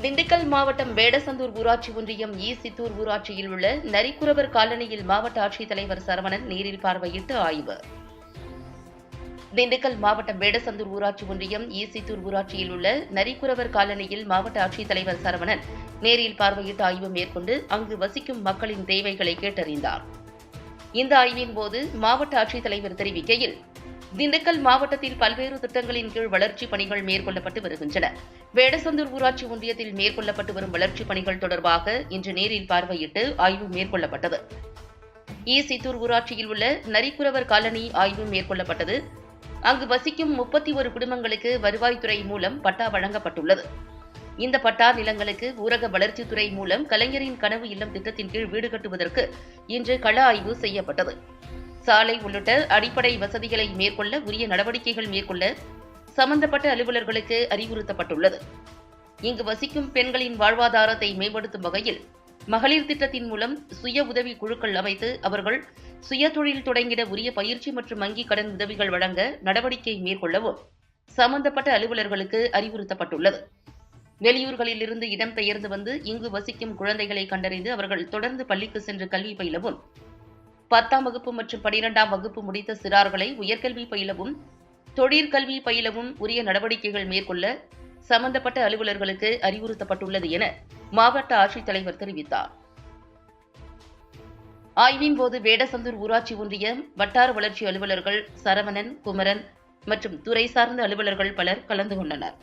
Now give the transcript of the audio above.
திண்டுக்கல் மாவட்டம் வேடசந்தூர் ஊராட்சி ஒன்றியம் ஈ சித்தூர் ஊராட்சியில் உள்ள நரிக்குறவர் காலனியில் மாவட்ட ஆட்சித்தலைவர் சரவணன் நேரில் பார்வையிட்டு ஆய்வு. திண்டுக்கல் மாவட்டம் வேடசந்தூர் ஊராட்சி ஒன்றியம் ஈசித்தூர் ஊராட்சியில் உள்ள நரிக்குறவர் காலனியில் மாவட்ட ஆட்சித்தலைவர் சரவணன் நேரில் பார்வையிட்டு ஆய்வு மேற்கொண்டு அங்கு வசிக்கும் மக்களின் தேவைகளை கேட்டறிந்தார். இந்த ஆய்வின் போது மாவட்ட ஆட்சித்தலைவர் தெரிவிக்கையில் திண்டுக்கல் மாவட்டத்தில் பல்வேறு திட்டங்களின் கீழ் வளர்ச்சிப் பணிகள் மேற்கொள்ளப்பட்டு வருகின்றன. வேடசந்தூர் ஊராட்சி ஒன்றியத்தில் மேற்கொள்ளப்பட்டு வரும் வளர்ச்சிப் பணிகள் தொடர்பாக இன்று நேரில் பார்வையிட்டு ஆய்வு மேற்கொள்ளப்பட்டது. ஈசித்தூர் ஊராட்சியில் உள்ள நரிக்குறவர் காலனி ஆய்வு மேற்கொள்ளப்பட்டது. அங்கு வசிக்கும் முப்பத்தி ஒரு குடும்பங்களுக்கு வருவாய்த்துறை மூலம் பட்டா வழங்கப்பட்டுள்ளது. இந்த பட்டா நிலங்களுக்கு ஊரக வளர்ச்சித்துறை மூலம் கலைஞரின் கனவு இல்லம் திட்டத்தின் கீழ் வீடு கட்டுவதற்கு இன்று கள ஆய்வு செய்யப்பட்டது. சாலை உள்ளிட்ட அடிப்படை வசதிகளை மேற்கொள்ள உரிய நடவடிக்கைகள் மேற்கொள்ள சம்பந்தப்பட்ட அலுவலர்களுக்கு அறிவுறுத்தப்பட்டுள்ளது. இங்கு வசிக்கும் பெண்களின் வாழ்வாதாரத்தை மேம்படுத்தும் வகையில் மகளிர் திட்டத்தின் மூலம் சுய உதவி குழுக்கள் அமைத்து அவர்கள் சுய தொழில் தொடங்கிட உரிய பயிற்சி மற்றும் வங்கி கடன் உதவிகள் வழங்க நடவடிக்கை மேற்கொள்ளவும் சம்பந்தப்பட்ட அலுவலர்களுக்கு அறிவுறுத்தப்பட்டுள்ளது. வெளியூர்களிலிருந்து இடம்பெயர்ந்து வந்து இங்கு வசிக்கும் குழந்தைகளை கண்டறிந்து அவர்கள் தொடர்ந்து பள்ளிக்கு சென்று கல்வி பயிலவும் பத்தாம் வகுப்பு மற்றும் பனிரெண்டாம் வகுப்பு முடித்த சிறார்களை உயர்கல்வி பயிலவும் தொழிற்கல்வி பயிலவும் உரிய நடவடிக்கைகள் மேற்கொள்ள சம்பந்தப்பட்ட அலுவலர்களுக்கு அறிவுறுத்தப்பட்டுள்ளது என மாவட்ட ஆட்சித்தலைவர் தெரிவித்தார். ஆய்வின் போது வேடசந்தூர் ஊராட்சி ஒன்றிய வட்டார வளர்ச்சி அலுவலர்கள் சரவணன் குமரன் மற்றும் துறை சார்ந்த அலுவலர்கள் பலர் கலந்து கொண்டனர்.